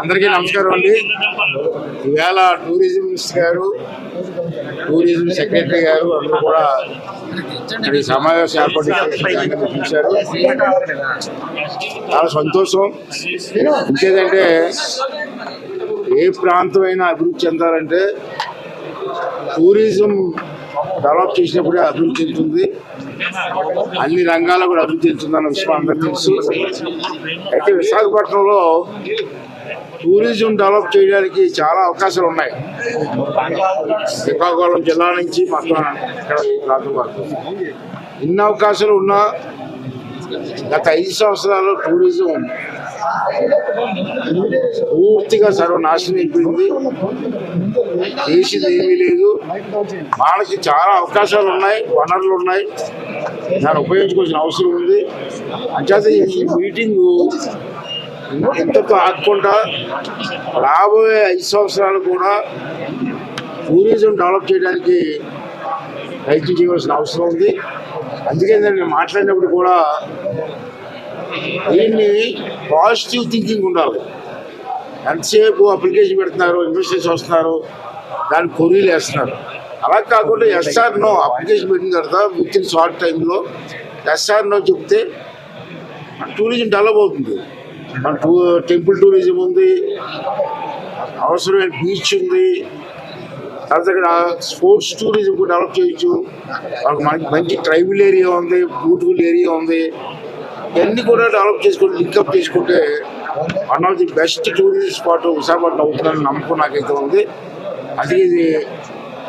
అందరికీ నమస్కారం అండి. ఇవాళ టూరిజం మినిస్టర్ గారు టూరిజం సెక్రటరీ గారు అందరూ కూడా ఈ సమావేశం ఏర్పాటు చూశారు చాలా సంతోషం. ఇంకేదంటే ఏ ప్రాంతమైనా అభివృద్ధి చెందాలంటే టూరిజం డెవలప్ చేసినప్పుడే అభివృద్ధి చెందుతుంది. అన్ని రంగాల్లో కూడా అభివృద్ధి చెందుతుందన్న విషయం అందరికీ తెలుసు. అయితే విశాఖపట్నంలో టూరిజం డెవలప్ చేయడానికి చాలా అవకాశాలు ఉన్నాయి. శ్రీకాకుళం జిల్లా నుంచి మొత్తం వరకు. ఇన్ని అవకాశాలు ఉన్నా గత ఐదు సంవత్సరాలు టూరిజం పూర్తిగా సర్వనాశనం అయిపోయింది. చేసింది ఏమీ లేదు. వాళ్ళకి చాలా అవకాశాలు ఉన్నాయి వనరులు ఉన్నాయి. దాన్ని ఉపయోగించుకోవాల్సిన అవసరం ఉంది. అంచేత ఈ మీటింగు ఎంతతో ఆగకుండా రాబోయే ఐదు సంవత్సరాలు కూడా టూరిజం డెవలప్ చేయడానికి ప్రయత్నం చేయవలసిన అవసరం ఉంది. అందుకే నేను మాట్లాడినప్పుడు కూడా దీన్ని పాజిటివ్ థింకింగ్ ఉండాలి. ఎంతసేపు అప్లికేషన్ పెడుతున్నారు ఇన్వెస్టర్స్ వస్తున్నారు దాన్ని కొరీలు వేస్తున్నారు. అలా కాకుండా ఎస్ఆర్ నో అప్లికేషన్ పెట్టిన తర్వాత విత్ ఇన్ షార్ట్ టైంలో ఎస్ఆర్ నో చెప్తే టూరిజం డెవలప్ అవుతుంది. మన టూ టెంపుల్ టూరిజం ఉంది అవసరమైన బీచ్ ఉంది. తర్వాత ఇక్కడ స్పోర్ట్స్ టూరిజం కూడా డెవలప్ చేయొచ్చు. మనకి మంచి మంచి ట్రైబల్ ఏరియా ఉంది బ్యూటిఫుల్ ఏరియా ఉంది. ఇవన్నీ కూడా డెవలప్ చేసుకుంటే లింకప్ చేసుకుంటే one of the best tourist spot Visakhapatnam అవుతుందని నమ్మకం నాకైతే ఉంది. అది ఇది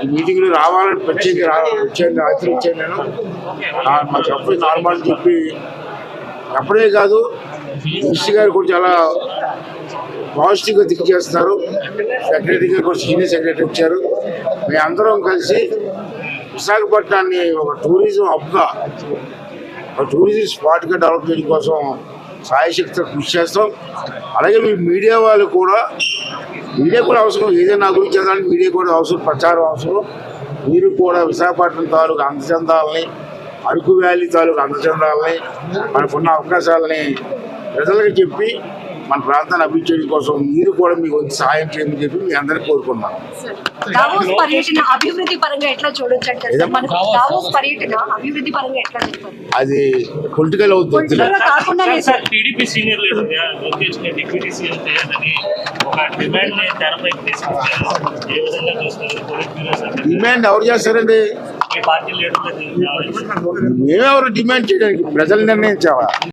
ఈ మీటింగ్లో రావాలని ప్రత్యేక వచ్చాను రాత్రి వచ్చాను నేను. మా చెప్పి నార్మల్ చెప్పి అప్పుడే కాదు. మినిస్టర్ గారు కూడా చాలా పాజిటివ్గా థింక్ చేస్తున్నారు సెక్రటరీ గారు కూడా సీనియర్ సెక్రటరీ వచ్చారు. మేము అందరం కలిసి విశాఖపట్నాన్ని ఒక టూరిజం హబ్గా ఒక టూరిజం స్పాట్గా డెవలప్ చేయడం కోసం సాయశక్తితో కృషి చేస్తాం. అలాగే మీ మీడియా వాళ్ళు కూడా మీడియా కూడా అవసరం. ఏదైనా నా గురించి చదవడానికి మీడియా కూడా అవసరం ప్రచారం అవసరం. మీరు కూడా విశాఖపట్నం తాలూకు అందచందాలని అరకు వ్యాలీ తాలూకు అందచందాలని మనకున్న అవకాశాలని ప్రజలకు చెప్పి మన ప్రాంతాన్ని అభివృద్ధి కోసం మీరు కూడా మీకు వచ్చి సహాయం చేయమని చెప్పి మీ అందరికీ కోరుకున్నాను దావోస్ పర్యటన అభివృద్ధి పరంగా ఎట్లా చూడొచ్చు అంటారు సార్? మనకు దావోస్ పర్యటన అభివృద్ధి పరంగా ఎట్లా చూస్తారు? అది పొలిటికల్ అవుతుంది. పొలిటికల్ కాకుండా సార్ టీడీపీ సీనియర్ లీడర్గా లోకేష్ని డిప్యూటీ సీఎం చేయాలని ఒక డిమాండ్ని తెరపైకి తీసుకొచ్చారు. ఏ విధంగా చూస్తారు? పోలీస్ బ్యూరో సార్ డిమాండ్ ఎవరు చేస్తారండి? మేమెవరు డిమాండ్ చేయడానికి? ప్రజలు నిర్ణయించావా